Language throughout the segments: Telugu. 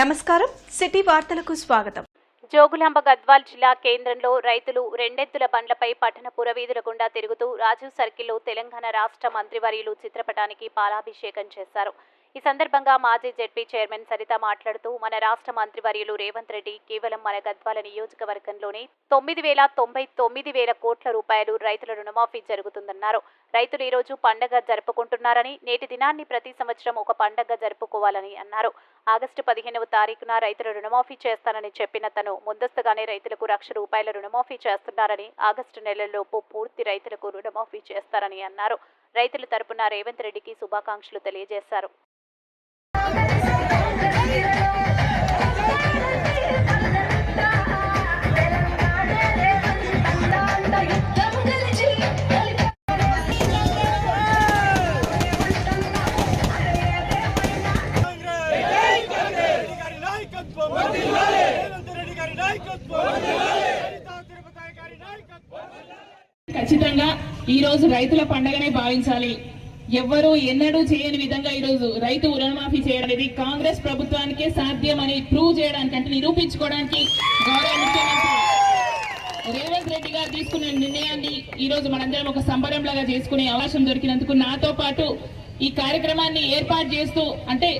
నమస్కారం. సిటీ వార్తలకు స్వాగతం. జోగులాంబ గద్వాల్ జిల్లా కేంద్రంలో రైతులు రెండెత్తుల బండ్లపై పట్టణ పురవీధుల గుండా తిరుగుతూ రాజీవ్ సర్కిల్లో తెలంగాణ రాష్ట్ర మంత్రివర్యులు చిత్రపటానికి పాలాభిషేకం చేశారు. ఈ సందర్భంగా మాజీ జెడ్పీ చైర్మన్ సరిత మాట్లాడుతూ మన రాష్ట్ర మంత్రివర్యులు రేవంత్ రెడ్డి కేవలం మన గద్వాల నియోజకవర్గంలోనే తొమ్మిది వేల తొంభై తొమ్మిది వేల కోట్ల రూపాయలు రైతుల రుణమాఫీ జరుగుతుందన్నారు. రైతులు ఈరోజు పండగ జరుపుకుంటున్నారని నేటి దినాన్ని ప్రతి సంవత్సరం ఒక పండగ జరుపుకోవాలని అన్నారు. ఆగస్టు పదిహేనవ తారీఖున రైతుల రుణమాఫీ చేస్తానని చెప్పిన తను ముందస్తుగానే రైతులకు లక్ష రూపాయల రుణమాఫీ చేస్తున్నారని ఆగస్టు నెలలోపు పూర్తి రైతులకు రుణమాఫీ చేస్తారని అన్నారు. రైతుల తరపున రేవంత్ రెడ్డికి శుభాకాంక్షలు తెలియజేశారు. ఖచ్చితంగా ఈ రోజు రైతుల పండగనే భావించాలి. ఎవ్వరూ ఎన్నడూ చేయని విధంగా ఈ రోజు రైతు రుణమాఫీ చేయడం అనేది కాంగ్రెస్ ప్రభుత్వానికే సాధ్యం అని ప్రూవ్ చేయడానికి అంటే నిరూపించుకోవడానికి గౌరవ ముఖ్యమంత్రి రేవంత్ రెడ్డి గారు తీసుకున్న నిర్ణయాన్ని ఈ రోజు మనందరం ఒక సంబరం లాగా చేసుకునే అవకాశం దొరికినందుకు నాతో పాటు ఈ కార్యక్రమాన్ని ఏర్పాటు చేస్తూ అంటే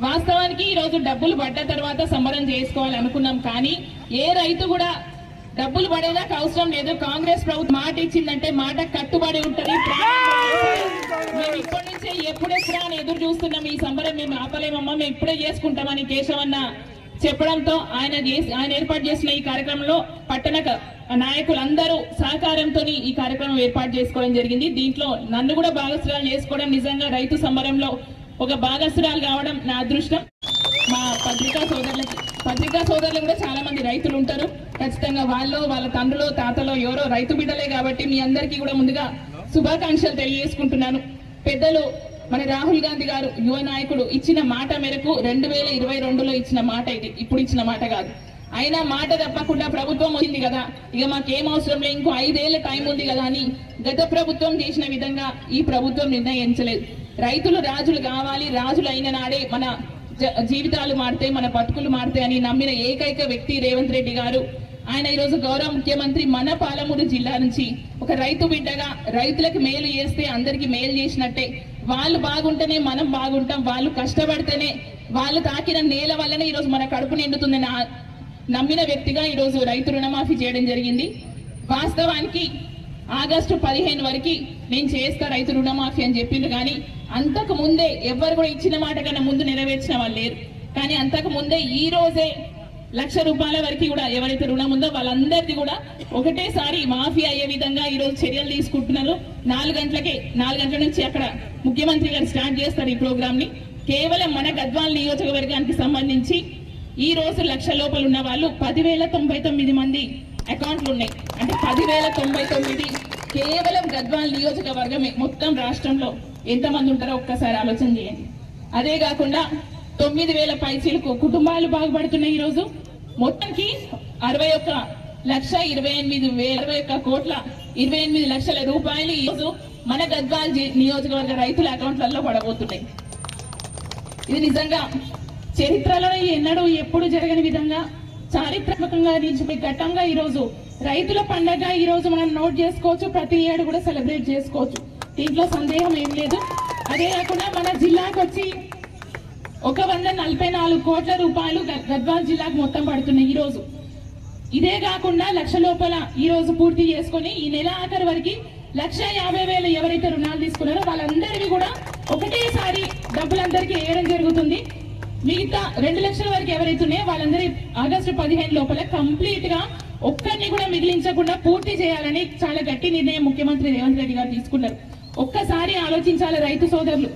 వాస్తవానికి ఈ రోజు డబ్బులు పడ్డ తర్వాత సంబరం చేసుకోవాలి అనుకున్నాం కానీ ఏ రైతు కూడా డబ్బులు పడేదాకా అవసరం లేదు. కాంగ్రెస్ ప్రభుత్వం మాట ఇచ్చిందంటే మాట కట్టుబడి ఉంటది. మేము ఇప్పటి నుంచే ఎప్పుడెప్పుడా అని ఎదురు చూస్తున్నాం. ఈ సంబరం మేము ఆపలేమమ్మా మేము ఇప్పుడే చేసుకుంటామని కేశవన్న చెప్పడంతో ఆయన చేసి ఆయన ఏర్పాటు చేసిన ఈ కార్యక్రమంలో పట్టణ నాయకులందరూ సహకారంతో ఈ కార్యక్రమం ఏర్పాటు చేసుకోవడం జరిగింది. దీంట్లో నన్ను కూడా భాగస్వామ్యం చేసుకోవడం నిజంగా రైతు సంబరంలో ఒక భాగస్వరాలు కావడం నా అదృష్టం. మా పత్రికా సోదరులకి పత్రికా సోదరులు కూడా చాలా మంది రైతులు ఉంటారు. ఖచ్చితంగా వాళ్ళు వాళ్ళ తండ్రులు తాతలో ఎవరో రైతు బిడ్డలే కాబట్టి మీ అందరికీ కూడా ముందుగా శుభాకాంక్షలు తెలియజేసుకుంటున్నాను. పెద్దలు మన రాహుల్ గాంధీ గారు యువ నాయకుడు ఇచ్చిన మాట మేరకు రెండు వేల ఇరవై రెండులో ఇచ్చిన మాట ఇది ఇప్పుడు ఇచ్చిన మాట కాదు. అయినా మాట తప్పకుండా ప్రభుత్వం వచ్చింది కదా. ఇక మాకేం అవసరం లేదు ఇంకో ఐదేళ్ళ టైం ఉంది కదా అని గత ప్రభుత్వం చేసిన విధంగా ఈ ప్రభుత్వం నిర్ణయించలేదు. రైతులు రాజులు కావాలి రాజులు అయిన నాడే మన జీవితాలు మారుతాయి మన బతుకులు మారుతాయి అని నమ్మిన ఏకైక వ్యక్తి రేవంత్ రెడ్డి గారు. ఆయన ఈరోజు గౌరవ ముఖ్యమంత్రి మన పాలమూరు జిల్లా నుంచి ఒక రైతు బిడ్డగా రైతులకు మేలు చేస్తే అందరికి మేలు చేసినట్టే. వాళ్ళు బాగుంటేనే మనం బాగుంటాం వాళ్ళు కష్టపడితేనే వాళ్ళు తాకిన నేల వల్లనే ఈరోజు మన కడుపు నిండుతుందని నమ్మిన వ్యక్తిగా ఈరోజు రైతు రుణమాఫీ చేయడం జరిగింది. వాస్తవానికి ఆగస్టు పదిహేను వరకు నేను చేస్తా రైతు రుణమాఫీ అని చెప్పిండు కానీ అంతకు ముందే ఎవరు కూడా ఇచ్చిన మాట కన్నా ముందు నెరవేర్చిన వాళ్ళు లేరు. కానీ అంతకు ముందే ఈ రోజే లక్ష రూపాయల వరకు కూడా ఎవరైతే రుణం ఉందో వాళ్ళందరిది కూడా ఒకటేసారి మాఫీ అయ్యే విధంగా ఈ రోజు చర్యలు తీసుకుంటున్నారు. నాలుగు గంటలకే నాలుగు గంటల నుంచి అక్కడ ముఖ్యమంత్రి గారు స్టార్ట్ చేస్తారు ఈ ప్రోగ్రామ్ని కేవలం మన గద్వాల నియోజకవర్గానికి సంబంధించి ఈ రోజు లక్ష లోపల ఉన్న వాళ్ళు పదివేల తొంభై తొమ్మిది మంది అకౌంట్లు ఉన్నాయి. అంటే పదివేల తొంభై తొమ్మిది కేవలం గద్వాల్ నియోజకవర్గమే మొత్తం రాష్ట్రంలో. ఎంతమంది ఉంటారో ఒక్కసారి ఆలోచన చేయండి. అదే కాకుండా తొమ్మిది వేల పైసీలకు కుటుంబాలు బాగుపడుతున్నాయి ఈ రోజు మొత్తానికి అరవై ఒక్క లక్ష ఇరవై ఎనిమిది వేల ఇరవై ఒక్క కోట్ల ఇరవై ఎనిమిది లక్షల రూపాయలు ఈ రోజు మన గద్వాల్ నియోజకవర్గ రైతుల అకౌంట్లలో పడబోతున్నాయి. ఇది నిజంగా చరిత్రలో ఎన్నడూ ఎప్పుడు జరగని విధంగా చారిత్రాత్మకంగా నిలిచిపోయి ఘట్టంగా ఈరోజు రైతుల పండగ ఈరోజు మనం నోట్ చేసుకోవచ్చు ప్రతి ఏడు కూడా సెలబ్రేట్ చేసుకోవచ్చు. దీంట్లో సందేహం ఏం లేదు. అదే కాకుండా మన జిల్లాకు వచ్చి ఒక వంద నలభై నాలుగు కోట్ల రూపాయలు గ- గద్వాల్ జిల్లాకు మొత్తం పడుతున్నాయి ఈరోజు ఇదే కాకుండా లక్ష లోపల ఈరోజు పూర్తి చేసుకొని ఈ నెల ఆఖరి వరకు లక్ష యాభై వేలు ఎవరైతే రుణాలు తీసుకున్నారో వాళ్ళందరివి కూడా ఒకటేసారి డబ్బులందరికీ వేయడం జరుగుతుంది. మిగతా రెండు లక్షల వరకు ఎవరైతే ఉన్నాయో వాళ్ళందరి ఆగస్టు పదిహేను లోపల కంప్లీట్గా ఒక్కరిని కూడా మిగిలించకుండా పూర్తి చేయాలని చాలా గట్టి నిర్ణయం ముఖ్యమంత్రి రేవంత్ రెడ్డి గారు తీసుకున్నారు. ఒక్కసారి ఆలోచించాలి రైతు సోదరులు.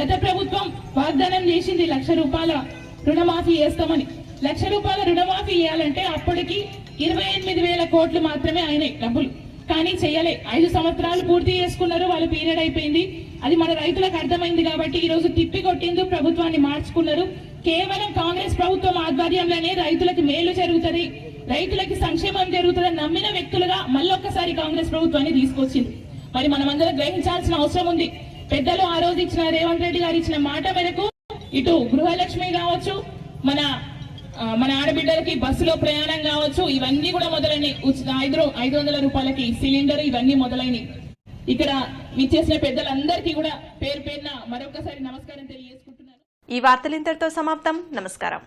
గత ప్రభుత్వం వాగ్దానం చేసింది లక్ష రూపాయల రుణమాఫీ చేస్తామని. లక్ష రూపాయల రుణమాఫీ చేయాలంటే అప్పటికి ఇరవై ఎనిమిది వేల కోట్లు మాత్రమే అయినాయి డబ్బులు. కానీ చేయలే. ఐదు సంవత్సరాలు పూర్తి చేసుకున్నారు. వాళ్ళ పీరియడ్ అయిపోయింది. అది మన రైతులకు అర్థమైంది కాబట్టి ఈ రోజు తిప్పి కొట్టిందు ప్రభుత్వాన్ని మార్చుకున్నారు. కేవలం కాంగ్రెస్ ప్రభుత్వం ఆధ్వర్యంలోనే రైతులకు మేలు జరుగుతుంది. రైతులకి సంక్షేమం జరుగుతుందని నమ్మిన వ్యక్తులుగా మళ్ళొక్కసారి కాంగ్రెస్ ప్రభుత్వాన్ని తీసుకొచ్చింది. మరి మనమందరం గ్రహించాల్సిన అవసరం ఉంది. పెద్దలు ఆ రోజు ఇచ్చిన రేవంత్ రెడ్డి గారు ఇచ్చిన మాట మేరకు ఇటు గృహలక్ష్మి కావచ్చు మన మన ఆడబిడ్డలకి బస్సులో ప్రయాణం కావచ్చు ఇవన్నీ కూడా మొదలైనవి ఉచిత ఐదు ఐదు వందల రూపాయలకి సిలిండర్ ఇవన్నీ మొదలైనవి ఇక్కడ విచ్చేసిన పెద్దలందరికీ కూడా పేరు పేరున మరొకసారి నమస్కారం తెలియజేసుకుంటున్నాను. ఈ వార్తలు ఇంతటితో సమాప్తం. నమస్కారం.